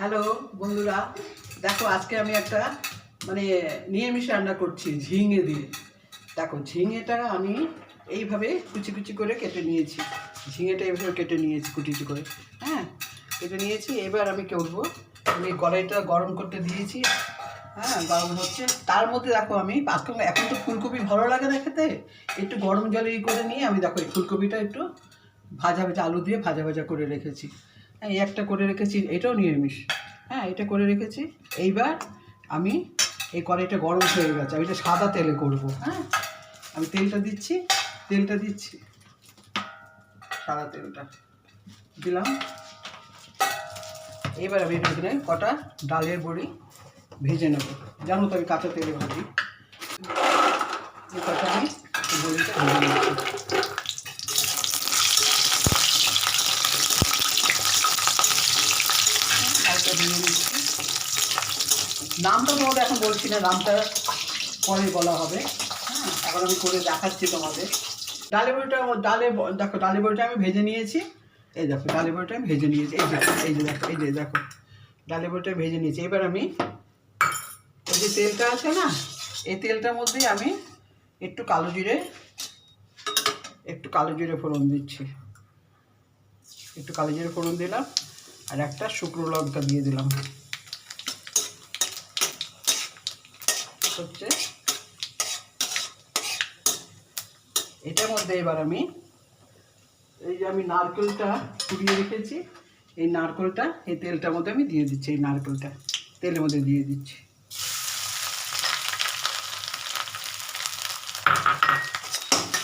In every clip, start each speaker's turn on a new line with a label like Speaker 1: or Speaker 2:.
Speaker 1: Hello, বন্ধুরা। দেখো, আজকে আমি একটা মানে নিরামিষ রান্না করছি, ঝিঙে দিয়ে। দেখো, ঝিঙেটা আমি এইভাবে কুচি কুচি করে কেটে নিয়েছি। ঝিঙেটা এইভাবে কেটে নিয়েছি, কুচি করে। হ্যাঁ কেটে নিয়েছি। এবার আমি করব? আমি কড়াইটা গরম করতে দিয়েছি। হ্যাঁ গরম হচ্ছে। তার মধ্যে দেখো, আমি আজকে এখন তো ফুলকপি ভালো লাগে না খেতে। একটু গরম জলে করে নিয়ে আমি দেখো, এই ফুলকপিটা একটু ভাজা ভাজা, আলু দিয়ে ভাজা ভাজা করে রেখেছি। এই একটা করে রেখেছি, এটাও নিরামিষ। হ্যাঁ এটা করে রেখেছি। এইবার আমি এই কড়াইটা গরম হয়ে গেছে, আমি এটা সাদা তেলে করব। হ্যাঁ আমি তেলটা দিচ্ছি তেলটা দিচ্ছি। সাদা তেলটা দিলাম। এবার আমি এখানে কটা ডালের বড়ি ভেজে নেব। জানো তো আমি কাঁচা তেলে ভাজি। কটা আমি বড়িটা ভেজে নিচ্ছি। নামটা তোমাদের এখন বলছি না, নামটা পরে বলা হবে। হ্যাঁ এখন আমি করে দেখাচ্ছি তোমাদের। ডালে বড়িটা ডালে দেখো, ডালে বড়িটা আমি ভেজে নিয়েছি। এই দেখো, ডালে বড়িটা আমি ভেজে নিয়েছি। এই দেখো, এই যে দেখো, এই যে দেখো, ডালে বড়িটা ভেজে নিয়েছি। এবার আমি এই যে তেলটা আছে না, এই তেলটার মধ্যেই আমি একটু কালো জিরে, একটু কালো জিরে ফোড়ন দিচ্ছি। একটু কালো জিরে ফোড়ন দিলাম। আর একটা শুকনো লঙ্কা দিয়ে দিলাম। হচ্ছে এটার মধ্যে এবার আমি এই যে আমি নারকেলটা কুড়িয়ে রেখেছি, এই নারকেলটা, এই তেলটার মধ্যে আমি দিয়ে দিচ্ছি, এই নারকেলটা, তেলের মধ্যে দিয়ে দিচ্ছি।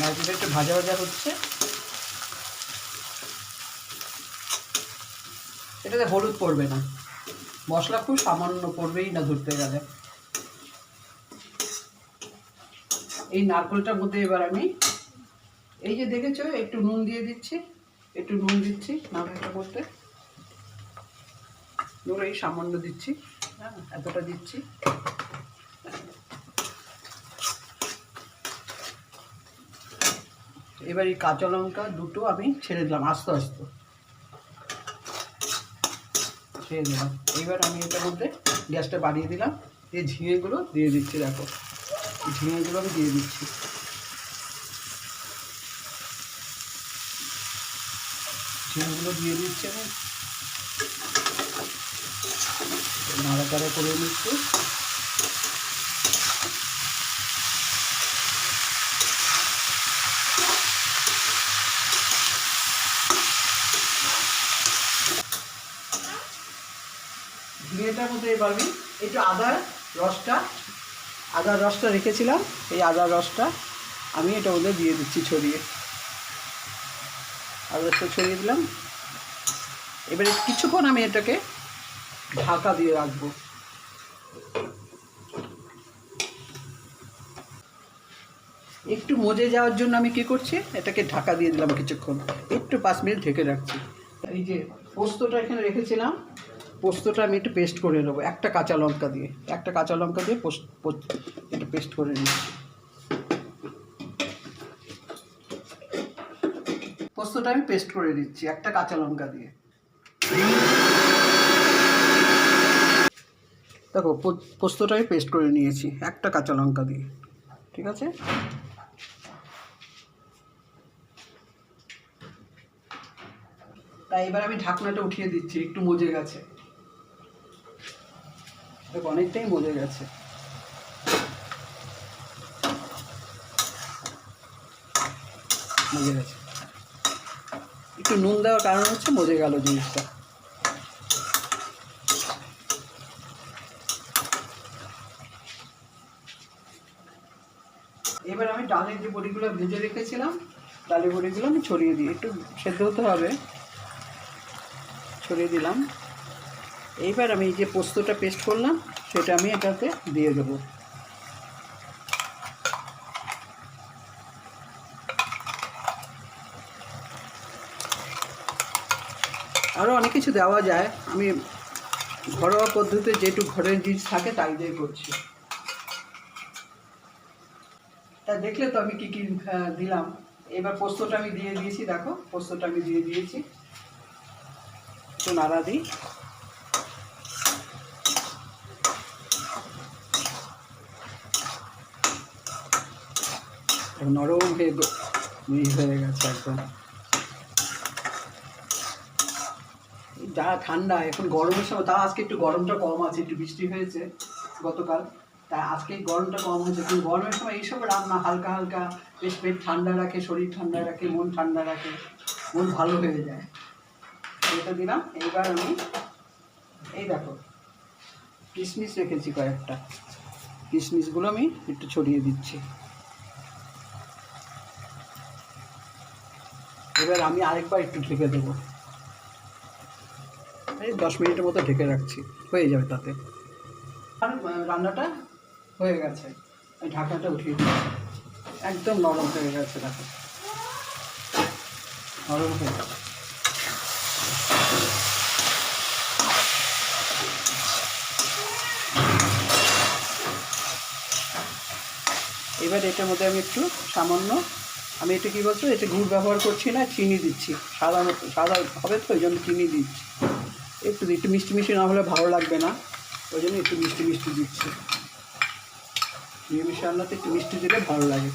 Speaker 1: নারকেলটা একটু ভাজা ভাজা হচ্ছে। এটাতে হলুদ পড়বে না। মশলা খুব সামান্য পড়বেই না ধরতে গেলে। এই নারকেলটার মধ্যে এবার আমি এই যে দেখেছ, একটু নুন দিয়ে দিচ্ছি, একটু নুন দিচ্ছি নারকেলটা করতে নুন এই সামান্য দিচ্ছি হ্যাঁ এতটা দিচ্ছি। এবার এই কাঁচা লঙ্কা দুটো আমি ছেড়ে দিলাম, আস্তে আস্তে। ছেড়ে দিলাম এইবার আমি এটা মধ্যে গ্যাসটা বাড়িয়ে দিলাম। এই ঝিঙেগুলো দিয়ে দিচ্ছি, দেখো। ঝিঙেগুলো আমি দিয়ে দিচ্ছি। ঝিঙেগুলো দিয়ে দিচ্ছি আমি। নাড়াচাড়া করে নিচ্ছি। মধ্যে এবার আমি একটু আদার রসটা আদার রসটা রেখেছিলাম। এই আদার রসটা আমি এটা ওদের দিয়ে দিচ্ছি ছড়িয়ে। আদার রসটা ছড়িয়ে দিলাম। এবারে কিছুক্ষণ আমি এটাকে ঢাকা দিয়ে রাখব। একটু মজে যাওয়ার জন্য আমি কি করছি? এটাকে ঢাকা দিয়ে দিলাম কিছুক্ষণ। একটু পাঁচ মিনিট ঢেকে রাখছি। এই যে পোস্তটা এখানে রেখেছিলাম পোস্তটা আমি একটু পেস্ট করে নেব। একটা কাঁচা লঙ্কা দিয়ে। একটা কাঁচা লঙ্কা দিয়ে পোস্ত একটু পেস্ট করে নিচ্ছি। পোস্তটা আমি পেস্ট করে দিচ্ছি একটা কাঁচা লঙ্কা দিয়ে। দেখো পোস্তটা আমি পেস্ট করে নিয়েছি, একটা কাঁচা লঙ্কা দিয়ে। ঠিক আছে? তাই এবার আমি ঢাকনাটা উঠিয়ে দিচ্ছি, একটু মজে গেছে। অনেকটাই মজে গেছে। গেছে। একটু নুন দেওয়ার কারণ হচ্ছে মজে গেল জিনিসটা। এবার আমি ডালের যে বড়িগুলো ভেজে রেখেছিলাম, ডালের বড়িগুলো আমি ছড়িয়ে দিই। একটু সেদ্ধ হতে হবে। ছড়িয়ে দিলাম। এইবার আমি যে পোস্তটা পেস্ট করলাম, সেটা আমি এটাতে দিয়ে দেবো। আরও অনেক কিছু দেওয়া যায়। আমি ঘরোয়া পদ্ধতিতে যেটুকু ঘরের জিনিস থাকে, তাই দিয়ে করছি। তা দেখলে তো আমি কী কী দিলাম। এবার পোস্তটা আমি দিয়ে দিয়েছি, দেখো, পোস্তটা আমি দিয়ে দিয়েছি। একটু নাড়া দিই। নরম হয়ে মিহি হয়ে গেছে একদম। যা ঠান্ডা, এখন গরমের সময় তা আজকে একটু গরমটা কম আছে, একটু বৃষ্টি হয়েছে গতকাল। তা আজকে গরমটা কম হয়েছে, কিন্তু গরমের সময় এইসব রান্না হালকা হালকা বেশ পেট ঠান্ডা রাখে, শরীর ঠান্ডা রাখে, মন ঠান্ডা রাখে, মন ভালো হয়ে যায়। এটা দিলাম, এইবার আমি এই দেখো, কিশমিশ রেখেছি কয়েকটা। কিশমিশগুলো আমি একটু ছড়িয়ে দিচ্ছি। এবার আমি আরেকবার একটু ঢেকে দেবো। এই দশ মিনিটের মতো ঢেকে রাখছি, হয়ে যাবে তাতে। আর রান্নাটা হয়ে গেছে। ঢাকাটা উঠিয়ে দিচ্ছি একদম নরম হয়ে গেছে, দেখো। নরম হয়ে গেছে। এবার এটার মধ্যে আমি একটু সামান্য আমি এটা কী বলছো এটা গুড় ব্যবহার করছি না, চিনি দিচ্ছি। সাদা সাদা হবে তো, ওই জন্য চিনি দিচ্ছি। একটু একটু মিষ্টি মিষ্টি না হলে ভালো লাগবে না, ওই জন্য একটু মিষ্টি মিষ্টি দিচ্ছি। নিরামিষ রান্নাতে একটু মিষ্টি দিলে ভালো লাগে।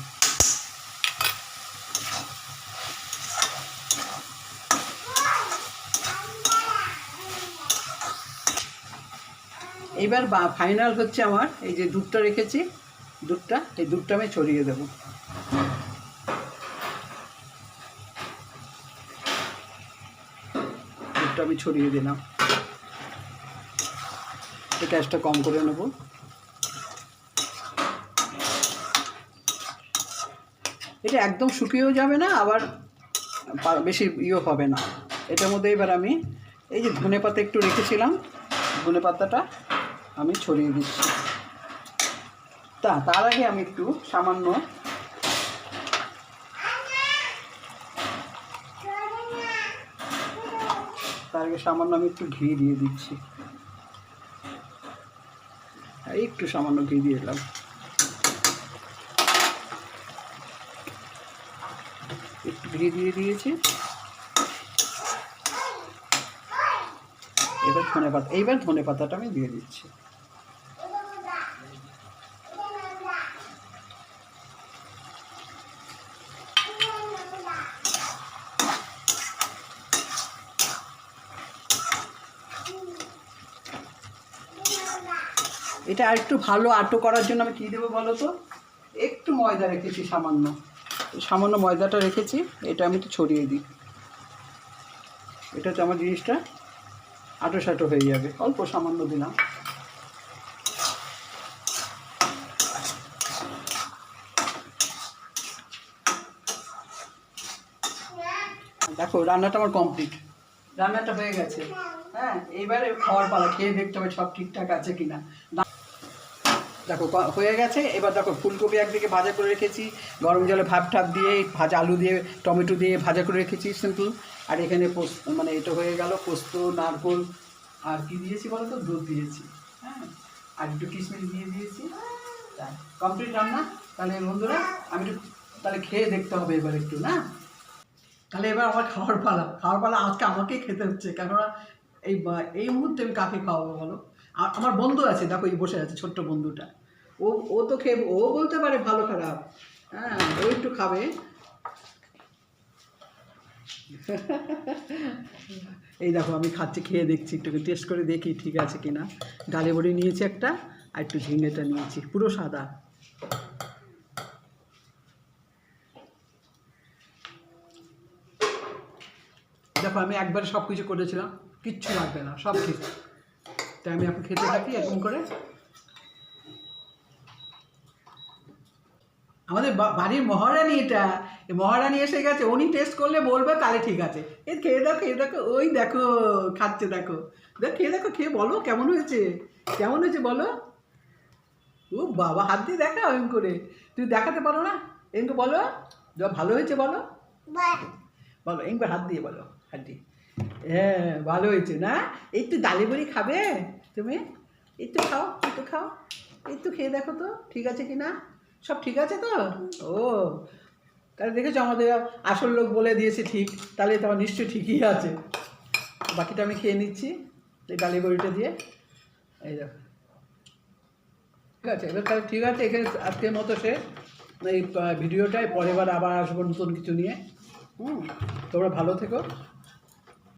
Speaker 1: এইবার ফাইনাল হচ্ছে আমার, এই যে দুধটা রেখেছি, দুধটা, এই দুধটা আমি ছড়িয়ে দেবো। দুধটা আমি ছড়িয়ে দিলাম। গ্যাসটা কম করে নেব। এটা একদম শুকিয়েও যাবে না, আবার বেশি ইয়ে হবে না। এটার মধ্যে এবার আমি এই যে ধনে পাতা একটু রেখেছিলাম, ধনে পাতাটা আমি ছড়িয়ে দিচ্ছি। তা, তার আগে আমি একটু সামান্য আগে সামান্য আমি একটু ঘি দিয়ে দিচ্ছি। একটু সামান্য ঘি দিয়ে দিলাম। একটু ঘি দিয়ে দিয়েছি। এবার ধনে পাতা এইবার ধনে পাতাটা আমি দিয়ে দিচ্ছি। এটা একটু ভালো আটো করার জন্য আমি কী দেবো বলো তো? একটু ময়দা রেখেছি সামান্য। সামান্য ময়দাটা রেখেছি, এটা আমি একটু ছড়িয়ে দিই। এটা হচ্ছে আমার জিনিসটা, আটো সাটো হয়ে যাবে। অল্প সামান্য দিলাম। দেখো, রান্নাটা আমার কমপ্লিট রান্নাটা হয়ে গেছে। হ্যাঁ এইবারে খাওয়ার পালা, খেয়ে দেখতে হবে সব ঠিকঠাক আছে কিনা। দেখো হয়ে গেছে। এবার দেখো, ফুলকপি একদিকে ভাজা করে রেখেছি, গরম জলে ভাপ ঠাপ দিয়ে, ভাজা আলু দিয়ে, টমেটো দিয়ে ভাজা করে রেখেছি সিম্পল আর এখানে পোস্ত মানে এটা হয়ে গেল পোস্ত, নারকোল, আর কি দিয়েছি বলো তো দুধ দিয়েছি হ্যাঁ? আর একটু কিশমিশ দিয়ে দিয়েছি। কমপ্লিট রান্না? তাহলে বন্ধুরা, আমি একটু, তাহলে খেয়ে দেখতে হবে এবার একটু, না? তাহলে এবার আমার খাওয়ার পালা। খাওয়ার পালা আজকে আমাকেই খেতে হচ্ছে। কেননা এই এই মুহূর্তে আমি কাকে খাওয়াবো বলো? আমার বন্ধু আছে, দেখো এই বসে আছে ছোট্ট বন্ধুটা। ও ও তো খেয়ে, ও বলতে পারে ভালো খারাপ। হ্যাঁ ও একটু খাবে। এই দেখো, আমি খাচ্ছি, খেয়ে দেখছি, একটু টেস্ট করে দেখি ঠিক আছে কি না ডালে বড়ি নিয়েছি একটা, আর একটু ঝিঙেটা নিয়েছি, পুরো সাদা। দেখো, আমি একবারে সব কিছু করেছিলাম, কিচ্ছু লাগবে না, সব কিছু তাই আমি এখন খেতে থাকি এরকম করে। আমাদের বাড়ির মহারানী এটা। মহারানী এসে গেছে উনি টেস্ট করলে বলবে তাহলে ঠিক আছে। এ খেয়ে দেখো খেয়ে দেখো ওই দেখো খাচ্ছে দেখো। দেখ খেয়ে দেখো খেয়ে বলো কেমন হয়েছে? কেমন হয়েছে বলো? ও বাবা হাত দিয়ে দেখা এরকম করে। তুমি দেখাতে পারো না? এরকম বলো যা ভালো হয়েছে বলো। বলো একবার হাত দিয়ে বলো হাত দিয়ে। হ্যাঁ ভালো হয়েছে, না? একটু ডালি বড়ি খাবে তুমি? একটু খাও একটু খাও। একটু খেয়ে দেখো তো, ঠিক আছে কি না? সব ঠিক আছে তো? ও, তাহলে দেখেছ আমাদের আসল লোক বলে দিয়েছে ঠিক, তাহলে তো আমার নিশ্চয়ই ঠিকই আছে। বাকিটা আমি খেয়ে নিচ্ছি, এই ডালি বড়িটা দিয়ে। এই দেখো। ঠিক আছে, এবার তাহলে ঠিক আছে, এখানে আজকের মতো শেষ। এই ভিডিওটায় পরের বার আবার আসব নতুন কিছু নিয়ে। হুম, তোমরা ভালো থেকো।